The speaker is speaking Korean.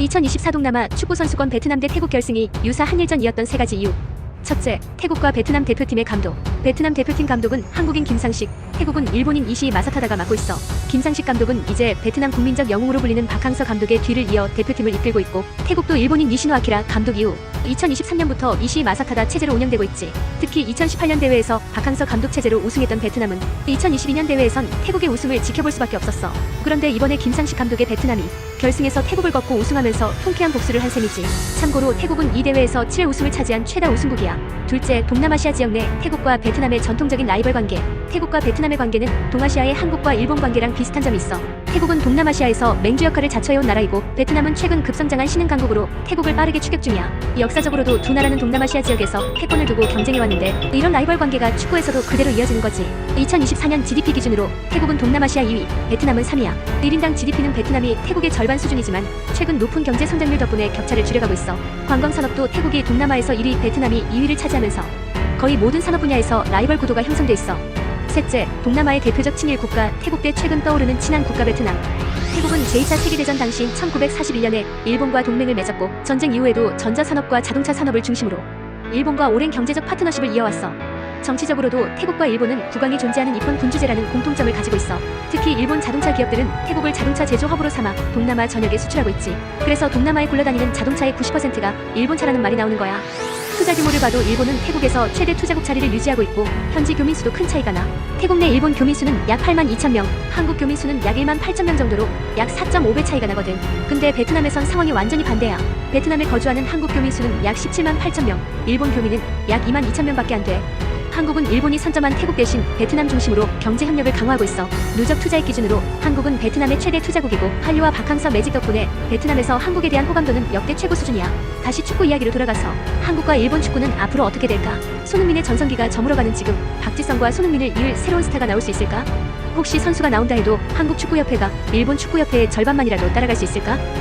2024 동남아 축구선수권 베트남 대 태국 결승이 유사 한일전이었던 세 가지 이유. 첫째, 태국과 베트남 대표팀의 감독. 베트남 대표팀 감독은 한국인 김상식, 태국은 일본인 이시 마사타다가 맡고 있어. 김상식 감독은 이제 베트남 국민적 영웅으로 불리는 박항서 감독의 뒤를 이어 대표팀을 이끌고 있고, 태국도 일본인 니시노 아키라 감독 이후 2023년부터 이시 마사타다 체제로 운영되고 있지. 특히 2018년 대회에서 박항서 감독 체제로 우승했던 베트남은 2022년 대회에선 태국의 우승을 지켜볼 수밖에 없었어. 그런데 이번에 김상식 감독의 베트남이 결승에서 태국을 꺾고 우승하면서 통쾌한 복수를 한 셈이지. 참고로 태국은 이 대회에서 7 우승을 차지한 최다 우승국이야. 둘째, 동남아시아 지역 내 태국과 베트남의 전통적인 라이벌 관계. 태국과 베트남의 관계는 동아시아의 한국과 일본 관계랑 비슷한 점이 있어. 태국은 동남아시아에서 맹주 역할을 자처해온 나라이고 베트남은 최근 급성장한 신흥 강국으로 태국을 빠르게 추격 중이야. 역사적으로도 두 나라는 동남아시아 지역에서 패권을 두고 경쟁해왔는데 이런 라이벌 관계가 축구에서도 그대로 이어지는 거지. 2024년 GDP 기준으로 태국은 동남아시아 2위, 베트남은 3위야. 1인당 GDP는 베트남이 태국의 절반 수준이지만 최근 높은 경제 성장률 덕분에 격차를 줄여가고 있어. 관광 산업도 태국이 동남아에서 1위, 베트남이 2위를 차지하면서 거의 모든 산업 분야에서 라이벌 구도가 형성돼 있어. 셋째, 동남아의 대표적 친일 국가 태국 대 최근 떠오르는 친한 국가 베트남. 태국은 제2차 세계대전 당시 1941년에 일본과 동맹을 맺었고 전쟁 이후에도 전자산업과 자동차 산업을 중심으로 일본과 오랜 경제적 파트너십을 이어왔어. 정치적으로도 태국과 일본은 국왕이 존재하는 입헌 군주제라는 공통점을 가지고 있어. 특히 일본 자동차 기업들은 태국을 자동차 제조 허브로 삼아 동남아 전역에 수출하고 있지. 그래서 동남아에 굴러다니는 자동차의 90%가 일본차라는 말이 나오는 거야. 투자 규모를 봐도 일본은 태국에서 최대 투자국 자리를 유지하고 있고 현지 교민 수도 큰 차이가 나. 태국 내 일본 교민 수는 약 8만 2천 명, 한국 교민 수는 약 1만 8천 명 정도로 약 4.5배 차이가 나거든. 근데 베트남에선 상황이 완전히 반대야. 베트남에 거주하는 한국 교민 수는 약 17만 8천 명, 일본 교민은 약 2만 2천 명밖에 안 돼. 한국은 일본이 선점한 태국 대신 베트남 중심으로 경제 협력을 강화하고 있어. 누적 투자액 기준으로 한국은 베트남의 최대 투자국이고 한류와 박항서 매직 덕분에 베트남에서 한국에 대한 호감도는 역대 최고 수준이야. 다시 축구 이야기로 돌아가서 한국과 일본 축구는 앞으로 어떻게 될까? 손흥민의 전성기가 저물어가는 지금 박지성과 손흥민을 이을 새로운 스타가 나올 수 있을까? 혹시 선수가 나온다 해도 한국 축구협회가 일본 축구협회의 절반만이라도 따라갈 수 있을까?